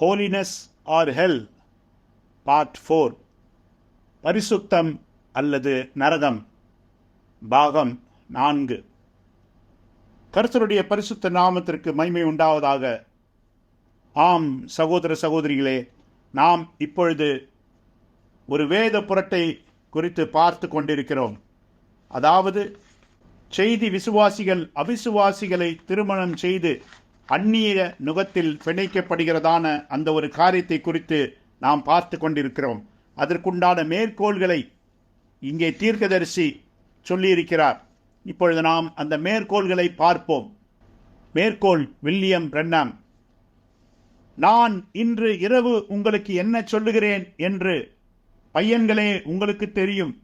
Holiness or hell part four பரிசுத்தம் அல்லது நரகம்? பாகம் நான்கு. கருத்தருடைய பரிசுத்த நாமத்திற்கு மைமை உண்டாவதாக. ஆம் சகோதர சகோதரிகளே நாம் இப்பொழுது ஒரு வேத புரட்டை குறித்து பார்த்து கொண்டிருக்கிறோம். அதாவது செய்தி விசுவாசிகள் அவிசுவாசிகளை திருமணம் செய்து அந்நிய நுகத்தில் பிணைக்கப்படுகிறதான அந்த ஒரு காரியத்தை குறித்து நாம் பார்த்து கொண்டிருக்கிறோம். அதற்குண்டான மேற்கோள்களை இங்கே தீர்க்கதரிசி சொல்லியிருக்கிறார். இப்பொழுது நாம் அந்த மேற்கோள்களை பார்ப்போம். மேற்கோள் வில்லியம் பிரண்ணாம் நான் இன்று இரவு உங்களுக்கு என்ன சொல்லுகிறேன் என்று பையன்களே உங்களுக்கு தெரியும்.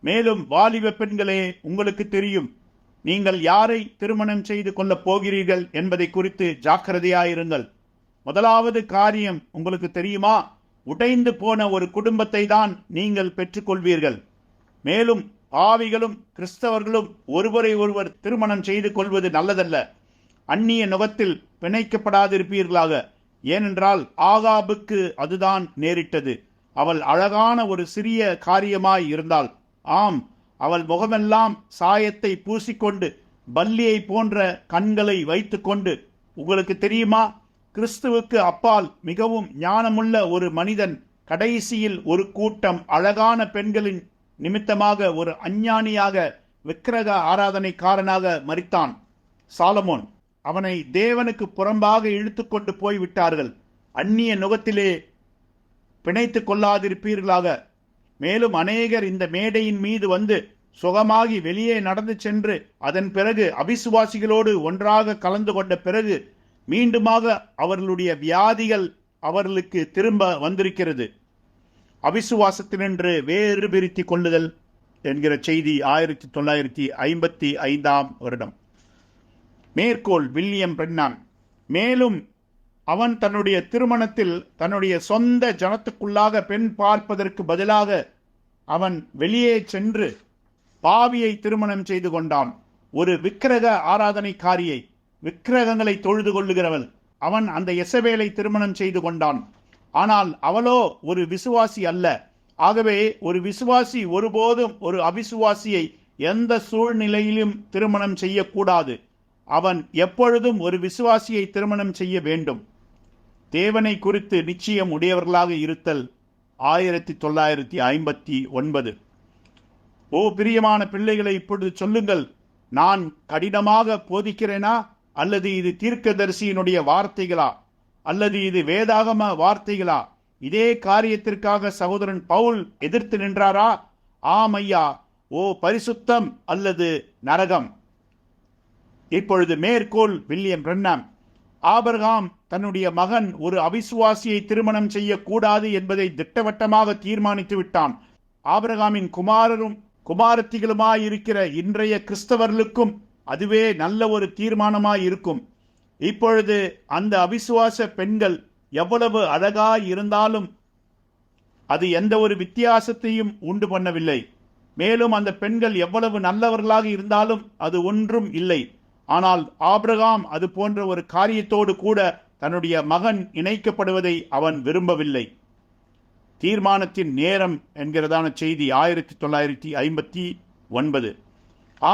மேலும் வாலிப பெண்களே உங்களுக்கு தெரியும். நீங்கள் யாரை திருமணம் செய்து கொள்ளப் போகிறீர்கள் என்பதை குறித்து ஜாக்கிரதையாயிருங்கள். முதலாவது காரியம் உங்களுக்கு தெரியுமா? உடைந்து போன ஒரு குடும்பத்தை தான் நீங்கள் பெற்றுக்கொள்வீர்கள். மேலும் பாவிகளும் கிறிஸ்தவர்களும் ஒருவரை ஒருவர் திருமணம் செய்து கொள்வது நல்லதல்ல. அந்நிய நுகத்தில் பிணைக்கப்படாதிருப்பீர்களாக. ஏனென்றால் ஆகாபுக்கு அதுதான் நேரிட்டது. அவள் அழகான ஒரு சிறிய காரியமாய் இருந்தாள். ஆம் அவள் முகமெல்லாம் சாயத்தை பூசிக்கொண்டு பல்லியை போன்ற கண்களை வைத்துக்கொண்டு உங்களுக்கு தெரியுமா? கிறிஸ்துவுக்கு அப்பால் மிகவும் ஞானமுள்ள ஒரு மனிதன் கடைசியில் ஒரு கூட்டம் அழகான பெண்களின் நிமித்தமாக ஒரு அஞ்ஞானியாக விக்கிரக ஆராதனைக்காரனாக மறித்தான் சாலமோன் அவனை தேவனுக்கு புறம்பாக இழுத்துக்கொண்டு போய் விட்டார்கள் அந்நிய நுகத்திலே பிணைத்து கொள்ளாதிருப்பீர்களாக. மேலும் அநேகர் இந்த மேடையின் மீது வந்து சுகமாகி வெளியே நடந்து சென்று அதன் பிறகு அவிசுவாசிகளோடு ஒன்றாக கலந்து கொண்ட பிறகு மீண்டுமாக அவர்களுடைய வியாதிகள் அவர்களுக்கு திரும்ப வந்திருக்கிறது. அவிசுவாசத்தினின்று வேறு பிரித்தி கொள்ளுதல் என்கிற செய்தி ஆயிரத்தி தொள்ளாயிரத்தி ஐம்பத்தி ஐந்தாம் வருடம். மேற்கோள் வில்லியம் பிரன்னான் மேலும் அவன் தன்னுடைய திருமணத்தில் தன்னுடைய சொந்த ஜனத்துக்குள்ளாக பெண் பார்ப்பதற்கு பதிலாக அவன் வெளியே சென்று பாவியை திருமணம் செய்து கொண்டான். ஒரு விக்கிரக ஆராதனைக்காரியை விக்கிரகங்களை தொழுது கொள்ளுகிறவள். அவன் அந்த எசபேலை திருமணம் செய்து கொண்டான். ஆனால் அவளோ ஒரு விசுவாசி அல்ல. ஆகவே ஒரு விசுவாசி ஒருபோதும் ஒரு அவிசுவாசியை எந்த சூழ்நிலையிலும் திருமணம் செய்யக்கூடாது. அவன் எப்பொழுதும் ஒரு விசுவாசியை திருமணம் செய்ய வேண்டும். தேவனை குறித்து நிச்சயம் உடையவர்களாக இருத்தல் ஆயிரத்தி தொள்ளாயிரத்தி ஐம்பத்தி ஒன்பது. ஓ பிரியமான பிள்ளைகளை இப்பொழுது சொல்லுங்கள் நான் கடினமாக போதிக்கிறேனா? அல்லது இது தீர்க்கதரிசியினுடைய வார்த்தைகளா? அல்லது இது வேதாகம வார்த்தைகளா? இதே காரியத்திற்காக சகோதரன் பவுல் எதிர்த்து நின்றாரா? ஆம் ஐயா ஓ பரிசுத்தம் அல்லது நரகம். இப்பொழுது மேற்கோள் வில்லியம் பிரண்ணாம். ஆபர்காம் தன்னுடைய மகன் ஒரு அவிசுவாசியை திருமணம் செய்யக்கூடாது என்பதை திட்டவட்டமாக தீர்மானித்து விட்டான். ஆபரகாமின் குமாரரும் குமாரத்திகளுமாய் இருக்கிற இன்றைய கிறிஸ்தவர்களுக்கும் அதுவே நல்ல ஒரு தீர்மானமாய் இருக்கும் இப்பொழுது அந்த அவிசுவாச பெண்கள் எவ்வளவு அழகாய் இருந்தாலும் அது எந்த ஒரு வித்தியாசத்தையும் உண்டு பண்ணவில்லை. மேலும் அந்த பெண்கள் எவ்வளவு நல்லவர்களாக இருந்தாலும் அது ஒன்றும் இல்லை. ஆனால் ஆபிரகாம் அது போன்ற ஒரு காரியத்தோடு கூட தன்னுடைய மகன் இணைக்கப்படுவதை அவன் விரும்பவில்லை. தீர்மானத்தின் நேரம் என்கிறதான செய்தி ஆயிரத்தி தொள்ளாயிரத்தி ஐம்பத்தி ஒன்பது.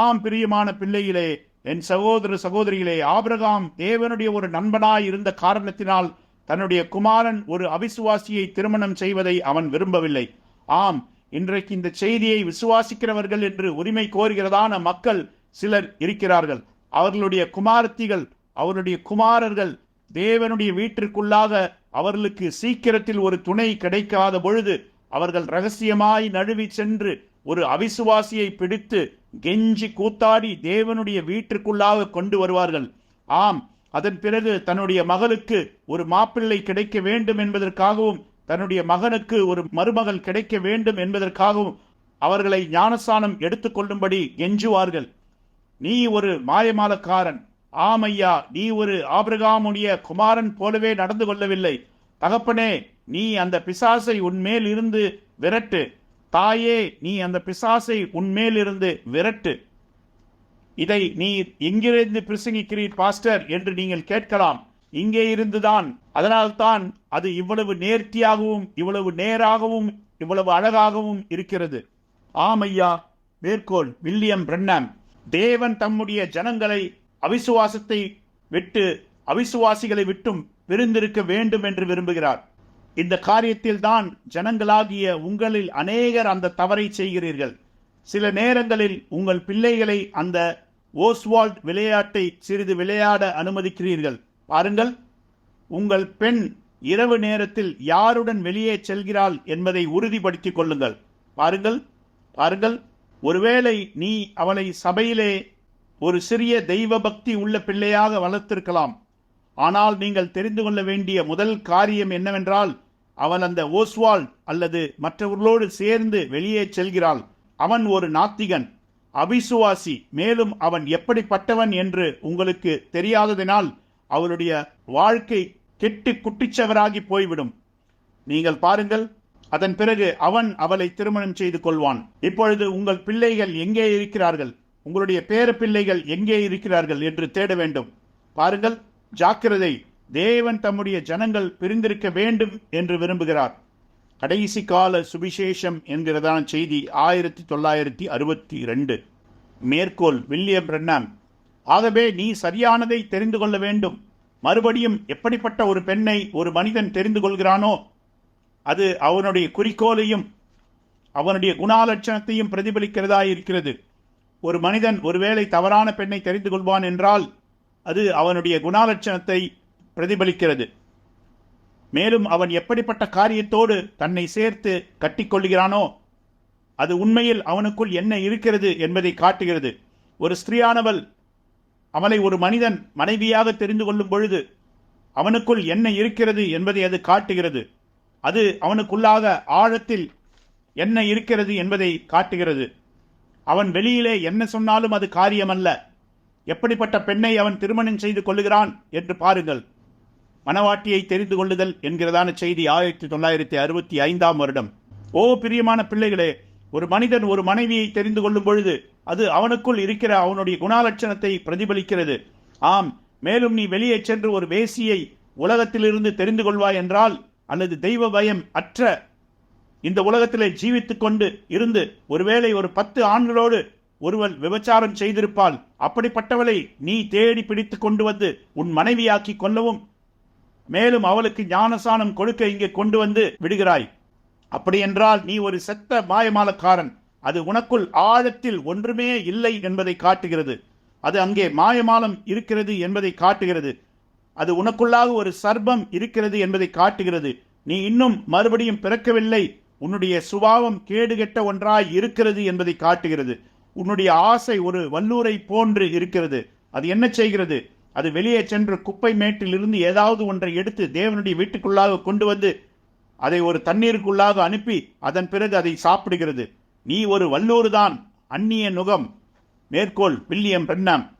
ஆம் பிரியமான பிள்ளையிலே என் சகோதர சகோதரிகளே ஆபிரகாம் தேவனுடைய ஒரு நண்பனாய் இருந்த காரணத்தினால் தன்னுடைய குமாரன் ஒரு அவிசுவாசியை திருமணம் செய்வதை அவன் விரும்பவில்லை. ஆம் இன்றைக்கு இந்த செய்தியை விசுவாசிக்கிறவர்கள் என்று உரிமை கோருகிறதான மக்கள் சிலர் இருக்கிறார்கள். அவர்களுடைய குமாரத்திகள் அவருடைய குமாரர்கள் தேவனுடைய வீட்டிற்குள்ளாக அவர்களுக்கு சீக்கிரத்தில் ஒரு துணை கிடைக்காத பொழுது அவர்கள் ரகசியமாய் நழுவி சென்று ஒரு அவிசுவாசியை பிடித்து கெஞ்சி கூத்தாடி தேவனுடைய வீட்டிற்குள்ளாக கொண்டு வருவார்கள். ஆம் அதன் பிறகு தன்னுடைய மகளுக்கு ஒரு மாப்பிள்ளை கிடைக்க வேண்டும் என்பதற்காகவும் தன்னுடைய மகனுக்கு ஒரு மருமகள் கிடைக்க வேண்டும் என்பதற்காகவும் அவர்களை ஞானஸ்தானம் எடுத்துக்கொள்ளும்படி கெஞ்சுவார்கள். நீ ஒரு மாயமாலக்காரன். ஆமையா நீ ஒரு ஆபிரகாமுடைய குமாரன் போலவே நடந்து கொள்ளவில்லை. தகப்பனே நீ அந்த பிசாசை உன்மேல் இருந்து விரட்டு. தாயே நீ அந்த பிசாசை உன்மேல் இருந்து விரட்டு. இதை நீ எங்கிருந்து பிரசங்கிக்கிறீர் பாஸ்டர் என்று நீங்கள் கேட்கலாம். இங்கே இருந்துதான். அதனால்தான் அது இவ்வளவு நேர்த்தியாகவும் இவ்வளவு நேராகவும் இவ்வளவு அழகாகவும் இருக்கிறது. ஆம் ஐயா மேற்கோள் வில்லியம் பிரன்னாம் தேவன் தம்முடைய ஜனங்களை அவிசுவாசத்தை விட்டு அவிசுவாசிகளை விட்டும் விருந்திருக்க வேண்டும் என்று விரும்புகிறார். இந்த காரியத்தில் தான் ஜனங்களாகிய உங்களில் அநேகர் அந்த தவறை செய்கிறீர்கள். சில நேரங்களில் உங்கள் பிள்ளைகளை அந்த ஓஸ்வால்ட் விளையாட்டை சிறிது விளையாட அனுமதிக்கிறீர்கள். பாருங்கள் உங்கள் பெண் இரவு நேரத்தில் யாருடன் வெளியே செல்கிறாள் என்பதை உறுதிப்படுத்திக் கொள்ளுங்கள். பாருங்கள் பாருங்கள் ஒருவேளை நீ அவளை சபையிலே ஒரு சிறிய தெய்வ பக்தி உள்ள பிள்ளையாக வளர்த்திருக்கலாம். ஆனால் நீங்கள் தெரிந்து கொள்ள வேண்டிய முதல் காரியம் என்னவென்றால் அவள் அந்த ஓஸ்வால் அல்லது மற்றவர்களோடு சேர்ந்து வெளியே செல்கிறாள். அவன் ஒரு நாத்திகன் அபிசுவாசி மேலும் அவன் எப்படிப்பட்டவன் என்று உங்களுக்கு தெரியாததினால் அவளுடைய வாழ்க்கை கெட்டு குட்டிச்சவராகி போய்விடும். நீங்கள் பாருங்கள் அதன் பிறகு அவன் அவளை திருமணம் செய்து கொள்வான். இப்பொழுது உங்கள் பிள்ளைகள் எங்கே இருக்கிறார்கள்? உங்களுடைய பேர பிள்ளைகள் எங்கே இருக்கிறார்கள் என்று தேட வேண்டும். பாருங்கள் ஜாக்கிரதை. தேவன் தம்முடைய ஜனங்கள் பிரிந்திருக்க வேண்டும் என்று விரும்புகிறார். கடைசி கால சுவிசேஷம் என்கிறதான செய்தி ஆயிரத்தி தொள்ளாயிரத்தி அறுபத்தி ரெண்டு மேற்கோள் வில்லியம் பிரண்ணம் ஆகவே நீ சரியானதை தெரிந்து கொள்ள வேண்டும். மறுபடியும் எப்படிப்பட்ட ஒரு பெண்ணை ஒரு மனிதன் தெரிந்து கொள்கிறானோ அது அவனுடைய குறிக்கோளையும் அவனுடைய குணாலட்சணத்தையும் பிரதிபலிக்கிறதா இருக்கிறது. ஒரு மனிதன் ஒருவேளை தவறான பெண்ணை தெரிந்து கொள்வான் என்றால் அது அவனுடைய குணாலட்சணத்தை பிரதிபலிக்கிறது. மேலும் அவன் எப்படிப்பட்ட காரியத்தோடு தன்னை சேர்த்து கட்டிக்கொள்கிறானோ அது உண்மையில் அவனுக்குள் என்ன இருக்கிறது என்பதை காட்டுகிறது. ஒரு ஸ்திரீயானவள் அவளை ஒரு மனிதன் மனைவியாக தெரிந்து கொள்ளும் பொழுது அவனுக்குள் என்ன இருக்கிறது என்பதை அது காட்டுகிறது. அது அவனுக்குள்ளாக ஆழத்தில் என்ன இருக்கிறது என்பதை காட்டுகிறது. அவன் வெளியிலே என்ன சொன்னாலும் அது காரியமல்ல. எப்படிப்பட்ட பெண்ணை அவன் திருமணம் செய்து கொள்ளுகிறான் என்று பாருங்கள். மனவாட்டியை தெரிந்து கொள்ளுதல் என்கிறதான செய்தி ஆயிரத்தி தொள்ளாயிரத்தி அறுபத்தி ஐந்தாம் வருடம். ஓ பிரியமான பிள்ளைகளே ஒரு மனிதன் ஒரு மனைவியை தெரிந்து கொள்ளும் பொழுது அது அவனுக்குள் இருக்கிற அவனுடைய குணாலட்சணத்தை பிரதிபலிக்கிறது. ஆம் மேலும் நீ வெளியே சென்று ஒரு வேசியை உலகத்திலிருந்து தெரிந்து கொள்வாய் என்றால் அல்லது தெய்வ பயம் அற்ற இந்த உலகத்திலே ஜீவித்து கொண்டு இருந்து ஒருவேளை ஒரு பத்து ஆண்களோடு ஒருவள் விபச்சாரம் செய்திருப்பால் அப்படிப்பட்டவளை நீ தேடி பிடித்து கொண்டு வந்து உன் மனைவியாக்கி கொள்ளவும் மேலும் அவளுக்கு ஞானசானம் கொடுக்க இங்கே கொண்டு வந்து விடுகிறாய். அப்படியென்றால் நீ ஒரு செத்த மாயமாலக்காரன். அது உனக்குள் ஆழத்தில் ஒன்றுமே இல்லை என்பதை காட்டுகிறது. அது அங்கே மாயமாலம் இருக்கிறது என்பதை காட்டுகிறது. அது உனக்குள்ளாக ஒரு சர்ப்பம் இருக்கிறது என்பதை காட்டுகிறது. நீ இன்னும் மறுபடியும் பிறக்கவில்லை. உன்னுடைய சுபாவம் கேடுகெட்ட ஒன்றாய் இருக்கிறது என்பதை காட்டுகிறது. உன்னுடைய ஆசை ஒரு வல்லூரை போன்று இருக்கிறது. அது என்ன செய்கிறது? அது வெளியே சென்று குப்பை மேட்டிலிருந்து ஏதாவது ஒன்றை எடுத்து தேவனுடைய வீட்டுக்குள்ளாக கொண்டு வந்து அதை ஒரு தண்ணீருக்குள்ளாக அனுப்பி அதன் பிறகு அதை சாப்பிடுகிறது. நீ ஒரு வல்லூர்தான். அந்நிய நுகம். மேற்கோள் வில்லியம் பெண்ணம்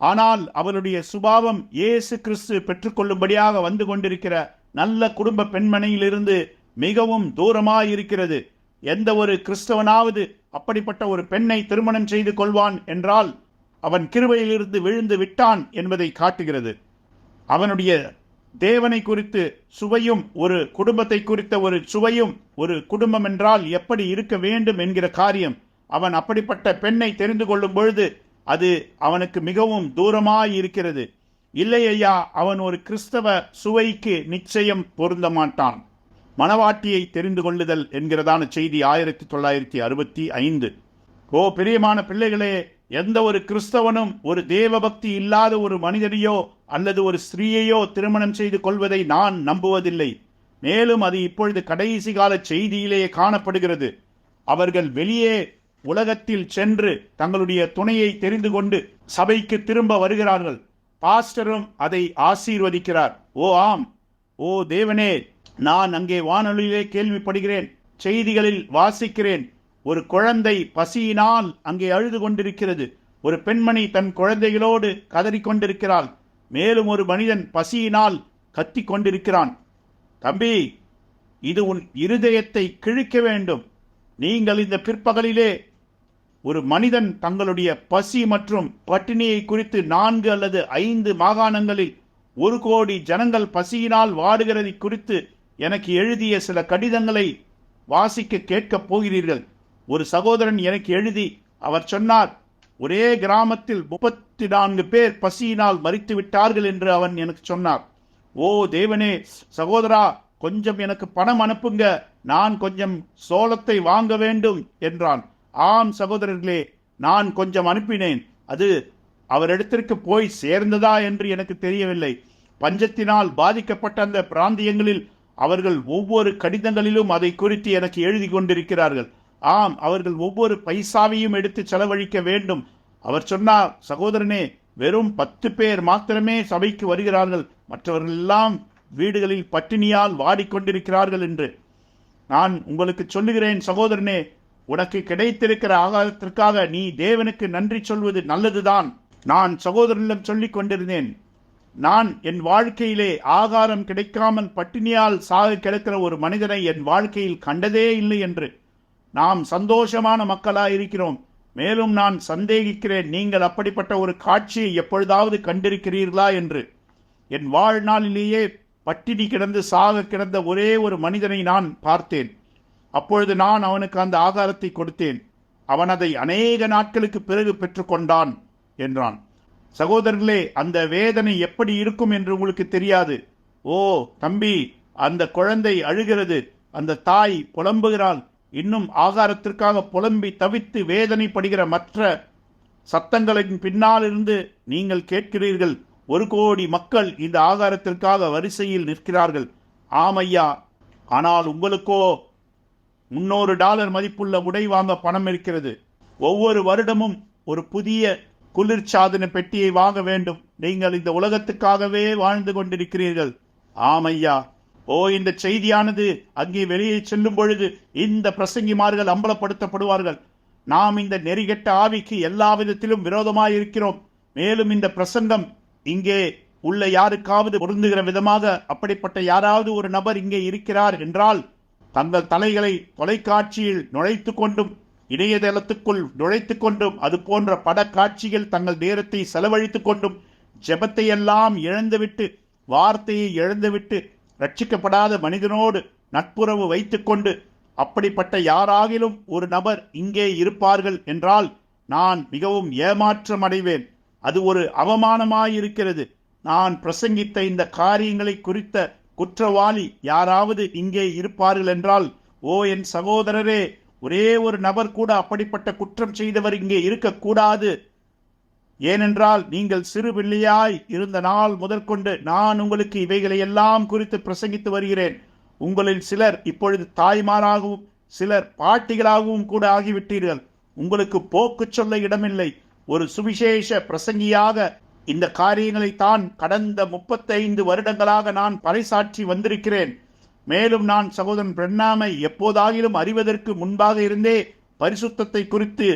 ஆனால் அவளுடைய சுபாவம் இயேசு கிறிஸ்து பெற்றுக்கொள்ளும்படியாக வந்து கொண்டிருக்கிற நல்ல குடும்ப பெண்மனையிலிருந்து மிகவும் தூரமாயிருக்கிறது. எந்த ஒரு கிறிஸ்தவனாவது அப்படிப்பட்ட ஒரு பெண்ணை திருமணம் செய்து கொள்வான் என்றால் அவன் கிருபையிலிருந்து விழுந்து விட்டான் என்பதை காட்டுகிறது. அவனுடைய தேவனை குறித்து சுவையும் ஒரு குடும்பத்தை குறித்த ஒரு சுவையும் ஒரு குடும்பம் என்றால் எப்படி இருக்க வேண்டும் என்கிற காரியம் அவன் அப்படிப்பட்ட பெண்ணை தெரிந்து கொள்ளும் பொழுது அது அவனுக்கு மிகவும் தூரமாய் இருக்கிறது இல்லை ஐயா அவன் ஒரு கிறிஸ்தவ சுவைக்கு நிச்சயம் பொருந்த மாட்டான். மணவாட்டியை தெரிந்து கொள்ளுதல் என்கிறதான செய்தி ஆயிரத்தி தொள்ளாயிரத்தி அறுபத்தி ஐந்து. ஓ பிரியமான பிள்ளைகளே எந்த ஒரு கிறிஸ்தவனும் ஒரு தேவபக்தி இல்லாத ஒரு மனிதனையோ அல்லது ஒரு ஸ்திரீயையோ திருமணம் செய்து கொள்வதை நான் நம்புவதில்லை. மேலும் அது இப்பொழுது கடைசி கால செய்தியிலேயே காணப்படுகிறது. அவர்கள் வெளியே உலகத்தில் சென்று தங்களுடைய துணையை தெரிந்து கொண்டு சபைக்கு திரும்ப வருகிறார்கள். பாஸ்டரும் அதை ஆசீர்வதிக்கிறார். ஓ ஆம். ஓ தேவனே நான் அங்கே வானொலியிலே கேள்விப்படுகிறேன். செய்திகளில் வாசிக்கிறேன். ஒரு குழந்தை பசியினால் அங்கே அழுது கொண்டிருக்கிறது. ஒரு பெண்மணி தன் குழந்தைகளோடு கதறி கொண்டிருக்கிறாள். மேலும் ஒரு மனிதன் பசியினால் கத்தி கொண்டிருக்கிறான். தம்பி இது உன் இருதயத்தை கிழிக்க வேண்டும். நீங்கள் இந்த பிற்பகலிலே ஒரு மனிதன் தங்களுடைய பசி மற்றும் பட்டினியை குறித்து நான்கு அல்லது ஐந்து மாகாணங்களில் ஒரு கோடி ஜனங்கள் பசியினால் வாடுகிறதை குறித்து எனக்கு எழுதிய சில கடிதங்களை வாசிக்க கேட்கப் போகிறீர்கள். ஒரு சகோதரன் எனக்கு எழுதி அவர் சொன்னார் ஒரே கிராமத்தில் முப்பத்தி நான்கு பேர் பசியினால் மறித்து விட்டார்கள் என்று அவன் எனக்கு சொன்னார். ஓ தேவனே சகோதரா கொஞ்சம் எனக்கு பணம் அனுப்புங்க நான் கொஞ்சம் சோளத்தை வாங்க வேண்டும் என்றான். ஆம் சகோதரர்களே நான் கொஞ்சம் அனுப்பினேன். அது அவரிடத்திற்கு போய் சேர்ந்ததா என்று எனக்கு தெரியவில்லை. பஞ்சத்தினால் பாதிக்கப்பட்ட அந்த பிராந்தியங்களில் அவர்கள் ஒவ்வொரு கடிதங்களிலும் அதை குறித்து எனக்கு எழுதி கொண்டிருக்கிறார்கள். ஆம் அவர்கள் ஒவ்வொரு பைசாவையும் எடுத்து செலவழிக்க வேண்டும். அவர் சொன்னார் சகோதரனே வெறும் பத்து பேர் மாத்திரமே சபைக்கு வருகிறார்கள். மற்றவர்கள் எல்லாம் வீடுகளில் பட்டினியால் வாடிக்கொண்டிருக்கிறார்கள் என்று. நான் உங்களுக்கு சொல்லுகிறேன் சகோதரனே உனக்கு கிடைத்திருக்கிற ஆகாரத்திற்காக நீ தேவனுக்கு நன்றி சொல்வது நல்லதுதான். நான் சகோதரனிடம் சொல்லிக் கொண்டிருந்தேன். நான் என் வாழ்க்கையிலே ஆகாரம் கிடைக்காமல் பட்டினியால் சாக கிடக்கிற ஒரு மனிதனை என் வாழ்க்கையில் கண்டதே இல்லை என்று. நாம் சந்தோஷமான மக்களாக இருக்கிறோம் மேலும் நான் சந்தேகிக்கிறேன். நீங்கள் அப்படிப்பட்ட ஒரு காட்சியை எப்பொழுதாவது கண்டிருக்கிறீர்களா என்று. என் வாழ்நாளிலேயே பட்டினி கிடந்து சாக கிடந்த ஒரே ஒரு மனிதனை நான் பார்த்தேன். அப்பொழுது நான் அவனுக்கு அந்த ஆகாரத்தை கொடுத்தேன். அவன் அதை அநேக நாட்களுக்கு பிறகு பெற்றுக்கொண்டான் என்றான். சகோதரர்களே அந்த வேதனை எப்படி இருக்கும் என்று உங்களுக்கு தெரியாது. ஓ தம்பி அந்த குழந்தை அழுகிறது. அந்த தாய் புலம்புகிறாள். இன்னும் ஆகாரத்திற்காக புலம்பி தவித்து வேதனைப்படுகிற மற்ற சத்தங்களின் பின்னால் இருந்து நீங்கள் கேட்கிறீர்கள். ஒரு கோடி மக்கள் இந்த ஆகாரத்திற்காக வரிசையில் நிற்கிறார்கள். ஆமையா ஆனால் உங்களுக்கோ முன்னூறு டாலர் மதிப்புள்ள உடை வாங்க பணம் இருக்கிறது. ஒவ்வொரு வருடமும் ஒரு புதிய குளிர்சாதன பெட்டியை வாங்க வேண்டும். நீங்கள் இந்த உலகத்துக்காகவே வாழ்ந்து கொண்டிருக்கிறீர்கள். ஆமையா. ஓ இந்த செய்தியானது அங்கே வெளியே செல்லும் பொழுது இந்த பிரசங்கிமார்கள் அம்பலப்படுத்தப்படுவார்கள். நாம் இந்த நெறிகெட்ட ஆவிக்கு எல்லா விதத்திலும் விரோதமாய் இருக்கிறோம் மேலும் இந்த பிரசங்கம் இங்கே உள்ள யாருக்காவது பொருந்துகிற விதமாக அப்படிப்பட்ட யாராவது ஒரு நபர் இங்கே இருக்கிறார் என்றால் தங்கள் தலைகளை தொலைக்காட்சியில் நுழைத்து கொண்டும் இணையதளத்துக்குள் நுழைத்து கொண்டும் அது போன்ற படக்காட்சிகள் தங்கள் நேரத்தை செலவழித்துக் கொண்டும் ஜெபத்தை எல்லாம் இழந்துவிட்டு வார்த்தையை இழந்துவிட்டு ரட்சிக்கப்படாத மனிதனோடு நட்புறவு வைத்துக்கொண்டு அப்படிப்பட்ட யாராகிலும் ஒரு நபர் இங்கே இருப்பார்கள் என்றால் நான் மிகவும் ஏமாற்றம் அடைவேன். அது ஒரு அவமானமாயிருக்கிறது. நான் பிரசங்கித்த இந்த காரியங்களை குறித்த குற்றவாளி யாராவது இங்கே இருப்பார்கள் என்றால் ஓ என் சகோதரரே ஒரே ஒரு நபர் கூட அப்படிப்பட்ட குற்றம் செய்தவர் இங்கே இருக்கக்கூடாது. ஏனென்றால் நீங்கள் சிறு பிள்ளையாய் இருந்த நாள் முதற்கொண்டு நான் உங்களுக்கு இவைகளை எல்லாம் குறித்து பிரசங்கித்து வருகிறேன். உங்களில் சிலர் இப்பொழுது தாய்மாராகவும் சிலர் பாட்டிகளாகவும் கூட ஆகிவிட்டீர்கள். உங்களுக்கு போக்கு சொல்ல இடமில்லை. ஒரு சுவிசேஷ பிரசங்கியாக இந்த காரியங்களை தான் கடந்த முப்பத்தைந்து வருடங்களாக நான் பறைசாற்றி வந்திருக்கிறேன். மேலும் நான் சகோதரன் பிரண்ணாமை எப்போதாகிலும் அறிவதற்கு முன்பாக இருந்தே பரிசுத்தத்தை குறித்து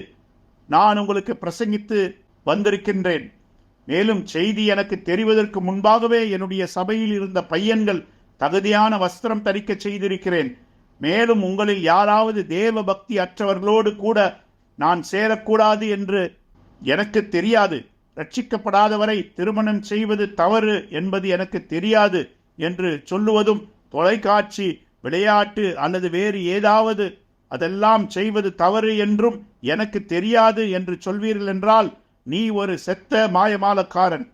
நான் உங்களுக்கு பிரசங்கித்து வந்திருக்கின்றேன். மேலும் செய்தி எனக்கு தெரிவதற்கு முன்பாகவே என்னுடைய சபையில் இருந்த பையன்கள் தகுதியான வஸ்திரம் தரிக்க செய்திருக்கிறேன். மேலும் உங்களில் யாராவது தேவ பக்தி அற்றவர்களோடு கூட நான் சேரக்கூடாது என்று எனக்கு தெரியாது. ரட்சிக்கப்படாதவரை திருமணம் செய்வது தவறு என்பது எனக்கு தெரியாது என்று சொல்லுவதும் தொலைக்காட்சி விளையாட்டு அல்லது வேறு ஏதாவது அதெல்லாம் செய்வது தவறு என்றும் எனக்கு தெரியாது என்று சொல்வீர்கள் என்றால் நீ ஒரு செத்த மாயமாலக்காரன்.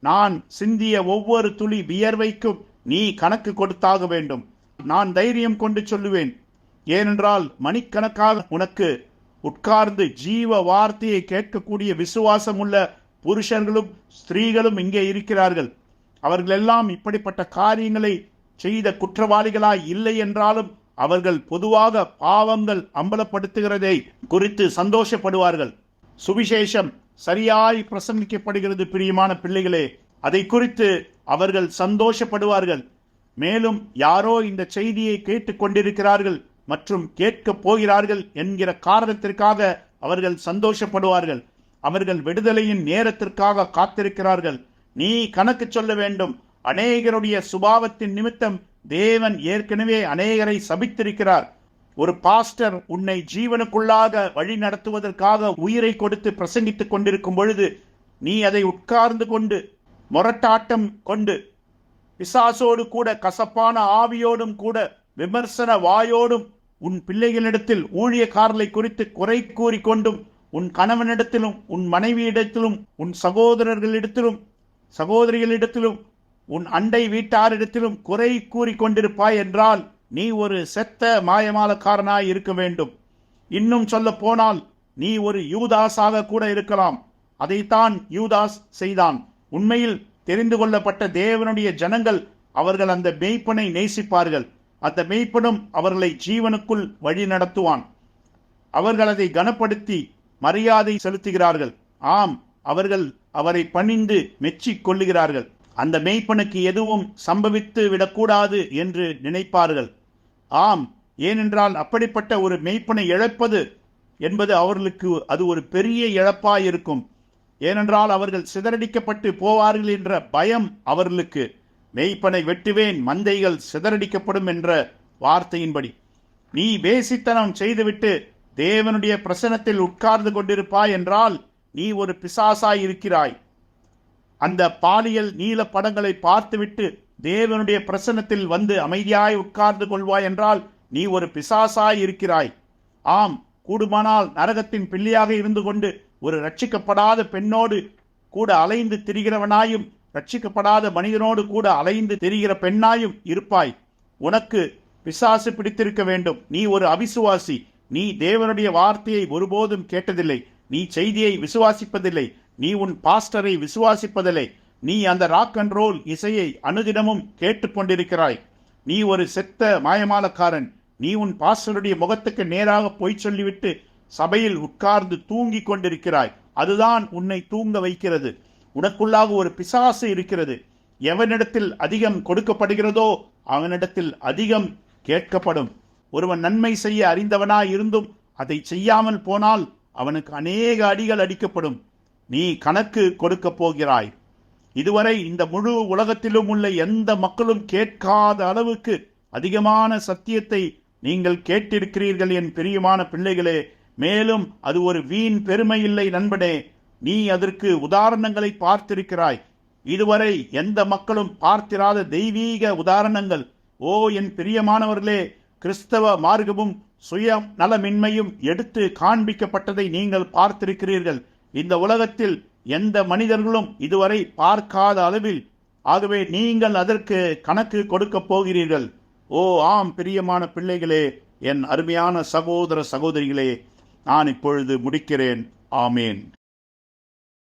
நான் சிந்திய ஒவ்வொரு துளி வியர்வைக்கும் நீ கணக்கு கொடுத்தாக வேண்டும். நான் தைரியம் கொண்டு சொல்லுவேன். ஏனென்றால் மணிக்கணக்காக உனக்கு உட்கார்ந்து ஜீவ வார்த்தையை கேட்கக்கூடிய விசுவாசம் உள்ள புருஷர்களும் ஸ்திரீகளும் இங்கே இருக்கிறார்கள். அவர்களெல்லாம் இப்படிப்பட்ட காரியங்களை செய்த குற்றவாளிகளாய் இல்லை என்றாலும் அவர்கள் பொதுவாக பாவங்கள் அம்பலப்படுத்துகிறதை குறித்து சந்தோஷப்படுவார்கள். சுவிசேஷம் சரியாய் பிரசங்கிக்கப்படுகிறது பிரியமான பிள்ளைகளே. அதை குறித்து அவர்கள் சந்தோஷப்படுவார்கள். மேலும் யாரோ இந்த செய்தியை கேட்டுக்கொண்டிருக்கிறார்கள் மற்றும் கேட்கப் போகிறார்கள் என்கிற காரணத்திற்காக அவர்கள் சந்தோஷப்படுவார்கள். அவர்கள் விடுதலையின் நேரத்திற்காக காத்திருக்கிறார்கள். நீ கணக்கு சொல்ல வேண்டும். அநேகருடைய சுபாவத்தின் நிமித்தம் தேவன் ஏற்கனவே அநேகரை சபித்திருக்கிறார். ஒரு பாஸ்டர் உன்னை ஜீவனுக்குள்ளாக வழி நடத்துவதற்காக உயிரை கொடுத்து பிரசங்கித்துக் கொண்டிருக்கும் பொழுது நீ அதை உட்கார்ந்து கொண்டு முரட்டாட்டம் கொண்டு பிசாசோடு கூட கசப்பான ஆவியோடும் கூட விமர்சன வாயோடும் உன் பிள்ளைகளிடத்தில் ஊழியக்காரலை குறித்து குறை கூறிக்கொண்டும் உன் கணவனிடத்திலும் உன் மனைவியிடத்திலும் உன் சகோதரர்களிடத்திலும் சகோதரிகளிடத்திலும் உன் அண்டை வீட்டாரிடத்திலும் குறை கூறிக் கொண்டிருப்பாய் என்றால் நீ ஒரு செத்த மாயமாலக்காரனாய் இருக்க வேண்டும். இன்னும் சொல்ல போனால் நீ ஒரு யூதாஸாக கூட இருக்கலாம். அதைத்தான் யூதாஸ் செய்தான். உண்மையில் தெரிந்து கொள்ளப்பட்ட தேவனுடைய ஜனங்கள் அவர்கள் அந்த மெய்ப்பனை நேசிப்பார்கள். அந்த மெய்ப்பனும் அவர்களை ஜீவனுக்குள் வழி நடத்துவான். அவர்கள் அதை கனப்படுத்தி மரியாதை செலுத்துகிறார்கள். ஆம் அவர்கள் அவரை பணிந்து மெச்சிக் கொள்ளுகிறார்கள். அந்த மெய்ப்பனுக்கு எதுவும் சம்பவித்து விடக்கூடாது என்று நினைப்பார்கள். ஆம் ஏனென்றால் அப்படிப்பட்ட ஒரு மெய்ப்பனை இழப்பது என்பது அவர்களுக்கு அது ஒரு பெரிய இழப்பாயிருக்கும். ஏனென்றால் அவர்கள் சிதறடிக்கப்பட்டு போவார்கள் என்ற பயம் அவர்களுக்கு. மெய்ப்பனை வெட்டுவேன் மந்தைகள் சிதறடிக்கப்படும் என்ற வார்த்தையின்படி. நீ வேசித்தனம் செய்துவிட்டு தேவனுடைய பிரசனத்தில் உட்கார்ந்து கொண்டிருப்பாய் என்றால் நீ ஒரு பிசாசாய் இருக்கிறாய். அந்த பாலியல் நீல படங்களை பார்த்துவிட்டு தேவனுடைய பிரசன்னத்தில் வந்து அமைதியாய் உட்கார்ந்து கொள்வாய் என்றால் நீ ஒரு பிசாசாய் இருக்கிறாய். ஆம் கூடுமானால் நரகத்தின் பிள்ளையாக இருந்து கொண்டு ஒரு ரட்சிக்கப்படாத பெண்ணோடு கூட அலைந்து திரிகிறவனாயும் ரட்சிக்கப்படாத மனிதனோடு கூட அலைந்து திரிகிற பெண்ணாயும் இருப்பாய். உனக்கு பிசாசு பிடித்திருக்க வேண்டும். நீ ஒரு அவிசுவாசி. நீ தேவனுடைய வார்த்தையை ஒருபோதும் கேட்டதில்லை. நீ செய்தியை விசுவாசிப்பதில்லை. நீ உன் பாஸ்டரை விசுவாசிப்பதில்லை. நீ அந்த ராக் அண்ட் ரோல் இசையை அனுதினமும் கேட்டுக்கொண்டிருக்கிறாய் நீ ஒரு செத்த மாயமாலக்காரன். நீ உன் பாஸ்டருடைய முகத்துக்கு நேராக போய் சொல்லிவிட்டு சபையில் உட்கார்ந்து தூங்கிக் கொண்டிருக்கிறாய். அதுதான் உன்னை தூங்க வைக்கிறது. உனக்குள்ளாக ஒரு பிசாசு இருக்கிறது. எவனிடத்தில் அதிகம் கொடுக்கப்படுகிறதோ அவனிடத்தில் அதிகம் கேட்கப்படும். ஒருவன் நன்மை செய்ய அறிந்தவனாய் இருந்தும் அதை செய்யாமல் போனால் அவனுக்கு அநேக அடிகள் அடிக்கப்படும். நீ கணக்கு கொடுக்கப் போகிறாய். இதுவரை இந்த முழு உலகத்திலும் உள்ள எந்த மக்களும் கேட்காத அளவுக்கு அதிகமான சத்தியத்தை நீங்கள் கேட்டிருக்கிறீர்கள் என் பிரியமான பிள்ளைகளே. மேலும் அது ஒரு வீண் பெருமை இல்லை நண்பனே. நீ அதற்கு உதாரணங்களை பார்த்திருக்கிறாய். இதுவரை எந்த மக்களும் பார்த்திராத தெய்வீக உதாரணங்கள். ஓ என் பிரியமானவர்களே கிறிஸ்தவ மார்க்கமும் சுய நலமின்மையும் எடுத்து காண்பிக்கப்பட்டதை நீங்கள் பார்த்திருக்கிறீர்கள். இந்த உலகத்தில் எந்த மனிதர்களும் இதுவரை பார்க்காத அளவில் ஆகவே நீங்கள் அதற்கு கணக்கு கொடுக்கப் போகிறீர்கள். ஓ ஆம் பிரியமான பிள்ளைகளே என் அருமையான சகோதர சகோதரிகளே நான் இப்பொழுது முடிக்கிறேன். ஆமேன்.